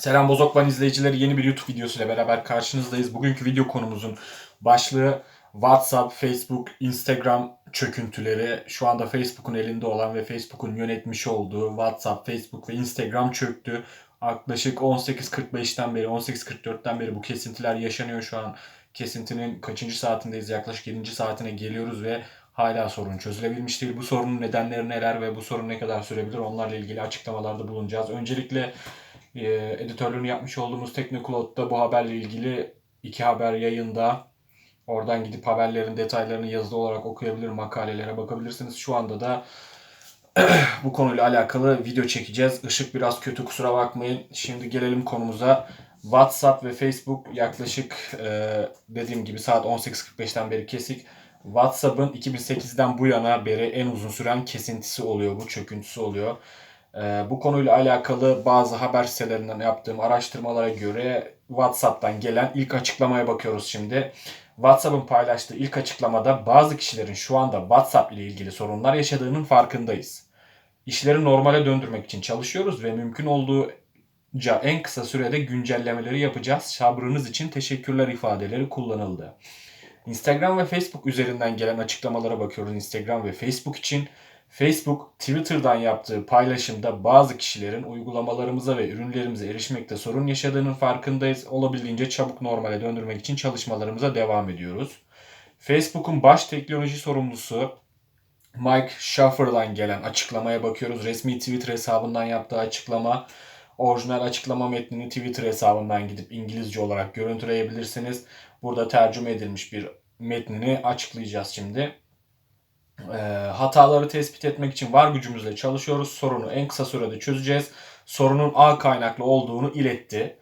Selam Bozokban izleyicileri yeni bir YouTube videosuyla beraber karşınızdayız. Bugünkü video konumuzun başlığı WhatsApp, Facebook, Instagram çöküntüleri. Şu anda Facebook'un elinde olan ve Facebook'un yönetmiş olduğu WhatsApp, Facebook ve Instagram çöktü. Yaklaşık 18.45'ten beri, 18.44'ten beri bu kesintiler yaşanıyor şu an. Kesintinin kaçıncı saatindeyiz? Yaklaşık 7. saatine geliyoruz ve hala sorun çözülebilmiş değil. Bu sorunun nedenleri neler ve bu sorun ne kadar sürebilir onlarla ilgili açıklamalarda bulunacağız. Öncelikle e, editörlüğünü yapmış olduğumuz Teknokulot'ta bu haberle ilgili iki haber yayında. Oradan gidip haberlerin detaylarını yazılı olarak okuyabilir, makalelere bakabilirsiniz. Şu anda da bu konuyla alakalı video çekeceğiz. Işık biraz kötü kusura bakmayın. Şimdi gelelim konumuza. WhatsApp ve Facebook yaklaşık e, dediğim gibi saat 18.45'ten beri kesik. WhatsApp'ın 2008'den bu yana beri en uzun süren kesintisi oluyor bu, çöküntüsü oluyor. Ee, bu konuyla alakalı bazı haber sitelerinden yaptığım araştırmalara göre WhatsApp'tan gelen ilk açıklamaya bakıyoruz şimdi. WhatsApp'ın paylaştığı ilk açıklamada bazı kişilerin şu anda WhatsApp ile ilgili sorunlar yaşadığının farkındayız. İşleri normale döndürmek için çalışıyoruz ve mümkün olduğunca en kısa sürede güncellemeleri yapacağız. Sabrınız için teşekkürler ifadeleri kullanıldı. Instagram ve Facebook üzerinden gelen açıklamalara bakıyoruz Instagram ve Facebook için. Facebook, Twitter'dan yaptığı paylaşımda bazı kişilerin uygulamalarımıza ve ürünlerimize erişmekte sorun yaşadığının farkındayız. Olabildiğince çabuk normale döndürmek için çalışmalarımıza devam ediyoruz. Facebook'un baş teknoloji sorumlusu Mike Schaffer'dan gelen açıklamaya bakıyoruz. Resmi Twitter hesabından yaptığı açıklama. Orijinal açıklama metnini Twitter hesabından gidip İngilizce olarak görüntüleyebilirsiniz. Burada tercüme edilmiş bir metnini açıklayacağız şimdi. E, hataları tespit etmek için var gücümüzle çalışıyoruz. Sorunu en kısa sürede çözeceğiz. Sorunun A kaynaklı olduğunu iletti.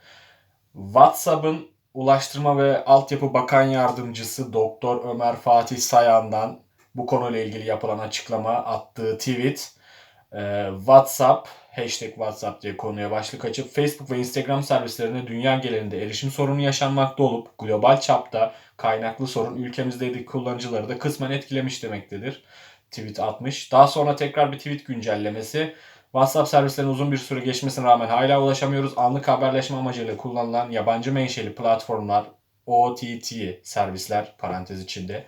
WhatsApp'ın Ulaştırma ve Altyapı Bakan Yardımcısı Doktor Ömer Fatih Sayan'dan bu konuyla ilgili yapılan açıklama attığı tweet e, WhatsApp hashtag WhatsApp diye konuya başlık açıp Facebook ve Instagram servislerine dünya genelinde erişim sorunu yaşanmakta olup global çapta kaynaklı sorun ülkemizdeki kullanıcıları da kısmen etkilemiş demektedir. Tweet atmış. Daha sonra tekrar bir tweet güncellemesi. WhatsApp servislerinin uzun bir süre geçmesine rağmen hala ulaşamıyoruz. Anlık haberleşme amacıyla kullanılan yabancı menşeli platformlar, OTT servisler parantez içinde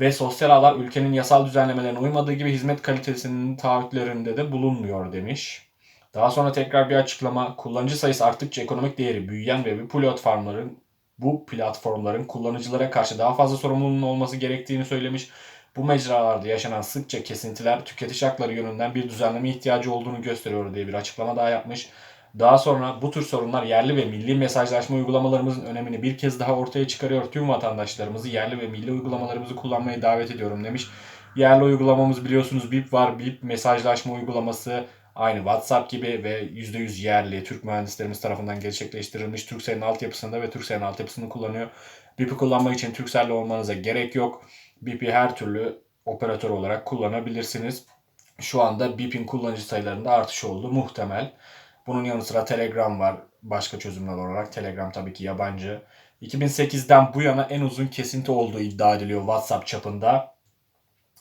ve sosyal ağlar ülkenin yasal düzenlemelerine uymadığı gibi hizmet kalitesinin taahhütlerinde de bulunmuyor demiş. Daha sonra tekrar bir açıklama. Kullanıcı sayısı arttıkça ekonomik değeri büyüyen ve bu platformların bu platformların kullanıcılara karşı daha fazla sorumluluğunun olması gerektiğini söylemiş. Bu mecralarda yaşanan sıkça kesintiler tüketici hakları yönünden bir düzenleme ihtiyacı olduğunu gösteriyor diye bir açıklama daha yapmış. Daha sonra bu tür sorunlar yerli ve milli mesajlaşma uygulamalarımızın önemini bir kez daha ortaya çıkarıyor. Tüm vatandaşlarımızı yerli ve milli uygulamalarımızı kullanmaya davet ediyorum demiş. Yerli uygulamamız biliyorsunuz BIP var. BIP mesajlaşma uygulaması aynı WhatsApp gibi ve %100 yerli Türk mühendislerimiz tarafından gerçekleştirilmiş. Turkcell'in altyapısında ve Turkcell'in altyapısını kullanıyor. BIP'i kullanmak için Turkcell'le olmanıza gerek yok. BIP'i her türlü operatör olarak kullanabilirsiniz. Şu anda BIP'in kullanıcı sayılarında artış oldu muhtemel. Bunun yanı sıra Telegram var başka çözümler olarak. Telegram tabii ki yabancı. 2008'den bu yana en uzun kesinti olduğu iddia ediliyor WhatsApp çapında.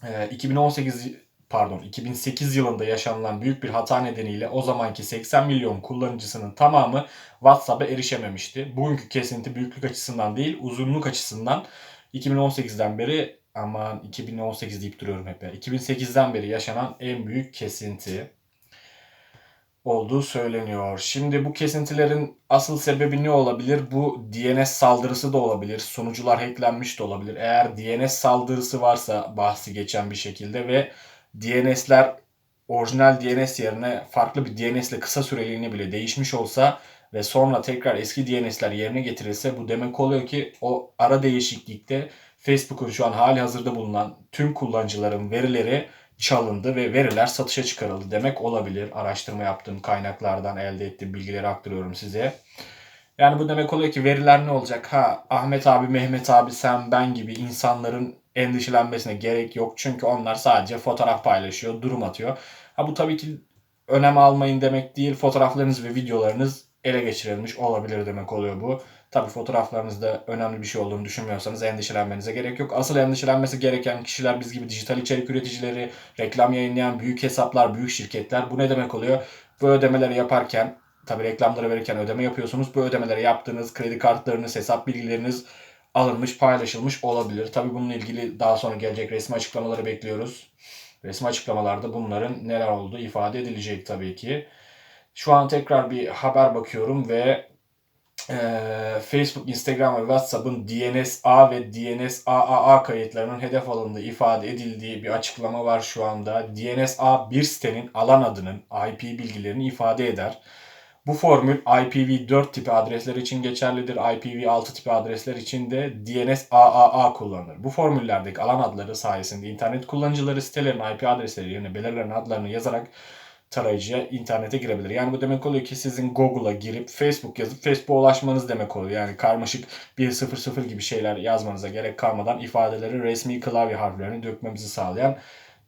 Ee, 2018 pardon 2008 yılında yaşanılan büyük bir hata nedeniyle o zamanki 80 milyon kullanıcısının tamamı WhatsApp'a erişememişti. Bugünkü kesinti büyüklük açısından değil uzunluk açısından 2018'den beri aman 2018 deyip duruyorum hep ya. 2008'den beri yaşanan en büyük kesinti olduğu söyleniyor. Şimdi bu kesintilerin asıl sebebi ne olabilir? Bu DNS saldırısı da olabilir. Sunucular hacklenmiş de olabilir. Eğer DNS saldırısı varsa bahsi geçen bir şekilde ve DNS'ler orijinal DNS yerine farklı bir DNS ile kısa süreliğine bile değişmiş olsa ve sonra tekrar eski DNS'ler yerine getirilse bu demek oluyor ki o ara değişiklikte Facebook'un şu an hali hazırda bulunan tüm kullanıcıların verileri çalındı ve veriler satışa çıkarıldı demek olabilir. Araştırma yaptığım kaynaklardan elde ettiğim bilgileri aktarıyorum size. Yani bu demek oluyor ki veriler ne olacak? Ha Ahmet abi, Mehmet abi, sen, ben gibi insanların endişelenmesine gerek yok. Çünkü onlar sadece fotoğraf paylaşıyor, durum atıyor. Ha bu tabii ki önem almayın demek değil. Fotoğraflarınız ve videolarınız ele geçirilmiş olabilir demek oluyor bu. Tabii fotoğraflarınızda önemli bir şey olduğunu düşünmüyorsanız endişelenmenize gerek yok. Asıl endişelenmesi gereken kişiler biz gibi dijital içerik üreticileri, reklam yayınlayan büyük hesaplar, büyük şirketler. Bu ne demek oluyor? Bu ödemeleri yaparken tabi reklamları verirken ödeme yapıyorsunuz. Bu ödemeleri yaptığınız kredi kartlarınız, hesap bilgileriniz alınmış, paylaşılmış olabilir. Tabi bununla ilgili daha sonra gelecek resmi açıklamaları bekliyoruz. Resmi açıklamalarda bunların neler olduğu ifade edilecek tabii ki. Şu an tekrar bir haber bakıyorum ve e, Facebook, Instagram ve WhatsApp'ın DNS-A ve DNS-AAA kayıtlarının hedef alındığı ifade edildiği bir açıklama var şu anda. DNS-A bir sitenin alan adının IP bilgilerini ifade eder. Bu formül IPv4 tipi adresler için geçerlidir. IPv6 tipi adresler için de DNS-AAA kullanılır. Bu formüllerdeki alan adları sayesinde internet kullanıcıları sitelerin IP adresleri yerine belirlenen adlarını yazarak tarayıcıya internete girebilir. Yani bu demek oluyor ki sizin Google'a girip Facebook yazıp Facebook'a ulaşmanız demek oluyor. Yani karmaşık 100 gibi şeyler yazmanıza gerek kalmadan ifadeleri resmi klavye harflerini dökmemizi sağlayan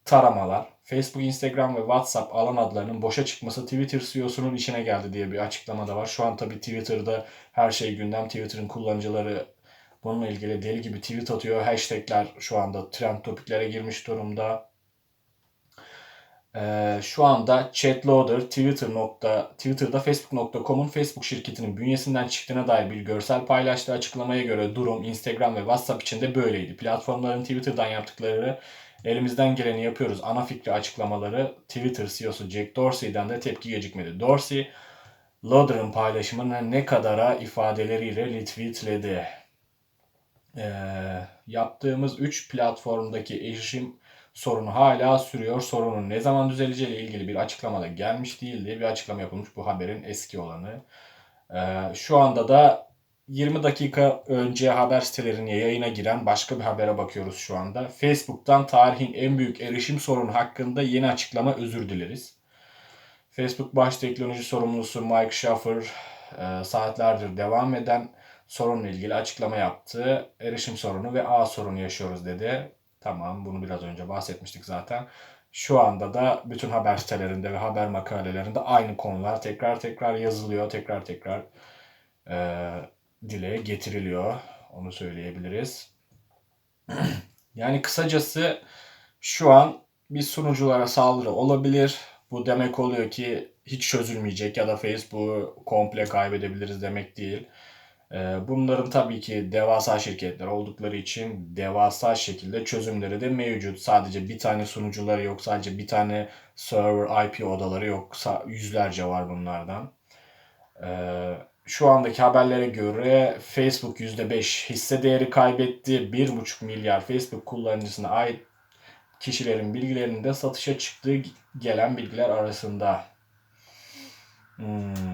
taramalar. Facebook, Instagram ve WhatsApp alan adlarının boşa çıkması Twitter CEO'sunun işine geldi diye bir açıklama da var. Şu an tabii Twitter'da her şey gündem. Twitter'ın kullanıcıları bununla ilgili deli gibi tweet atıyor. Hashtagler şu anda trend topiklere girmiş durumda. Ee, şu anda Chatloader Twitter nokta, Twitter'da Facebook.com'un Facebook şirketinin bünyesinden çıktığına dair bir görsel paylaştığı açıklamaya göre durum Instagram ve WhatsApp için de böyleydi. Platformların Twitter'dan yaptıkları elimizden geleni yapıyoruz. Ana fikri açıklamaları Twitter CEO'su Jack Dorsey'den de tepki gecikmedi. Dorsey, Loader'ın paylaşımını ne kadara ifadeleriyle retweetledi. Ee, yaptığımız 3 platformdaki erişim sorunu hala sürüyor. Sorunun ne zaman düzeleceği ile ilgili bir açıklama da gelmiş değil diye bir açıklama yapılmış bu haberin eski olanı. Ee, şu anda da 20 dakika önce haber sitelerine yayına giren başka bir habere bakıyoruz şu anda. Facebook'tan tarihin en büyük erişim sorunu hakkında yeni açıklama özür dileriz. Facebook baş teknoloji sorumlusu Mike Schaffer e, saatlerdir devam eden sorunla ilgili açıklama yaptı. Erişim sorunu ve ağ sorunu yaşıyoruz dedi. Tamam bunu biraz önce bahsetmiştik zaten. Şu anda da bütün haber sitelerinde ve haber makalelerinde aynı konular tekrar tekrar yazılıyor. Tekrar tekrar e, dile getiriliyor. Onu söyleyebiliriz. yani kısacası şu an bir sunuculara saldırı olabilir. Bu demek oluyor ki hiç çözülmeyecek ya da Facebook'u komple kaybedebiliriz demek değil. Ee, bunların tabii ki devasa şirketler oldukları için devasa şekilde çözümleri de mevcut. Sadece bir tane sunucuları yok, sadece bir tane server IP odaları yok. Yüzlerce var bunlardan. Ee, şu andaki haberlere göre Facebook %5 hisse değeri kaybetti. 1,5 milyar Facebook kullanıcısına ait kişilerin bilgilerinin de satışa çıktığı gelen bilgiler arasında. Hmm,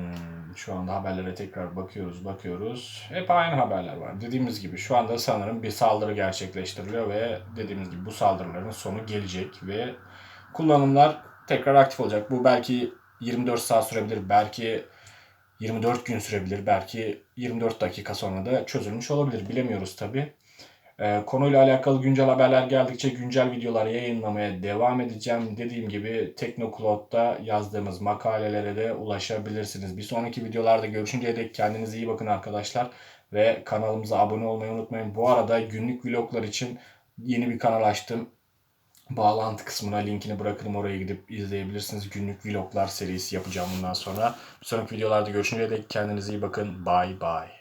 şu anda haberlere tekrar bakıyoruz, bakıyoruz. Hep aynı haberler var. Dediğimiz gibi şu anda sanırım bir saldırı gerçekleştiriliyor ve dediğimiz gibi bu saldırıların sonu gelecek ve kullanımlar tekrar aktif olacak. Bu belki 24 saat sürebilir, belki 24 gün sürebilir, belki 24 dakika sonra da çözülmüş olabilir. Bilemiyoruz tabi. Ee, konuyla alakalı güncel haberler geldikçe güncel videolar yayınlamaya devam edeceğim. Dediğim gibi Teknokloud'da yazdığımız makalelere de ulaşabilirsiniz. Bir sonraki videolarda görüşünceye dek kendinize iyi bakın arkadaşlar. Ve kanalımıza abone olmayı unutmayın. Bu arada günlük vloglar için yeni bir kanal açtım. Bağlantı kısmına linkini bırakırım oraya gidip izleyebilirsiniz. Günlük vloglar serisi yapacağım bundan sonra. Bir sonraki videolarda görüşünceye dek kendinize iyi bakın. Bye bye.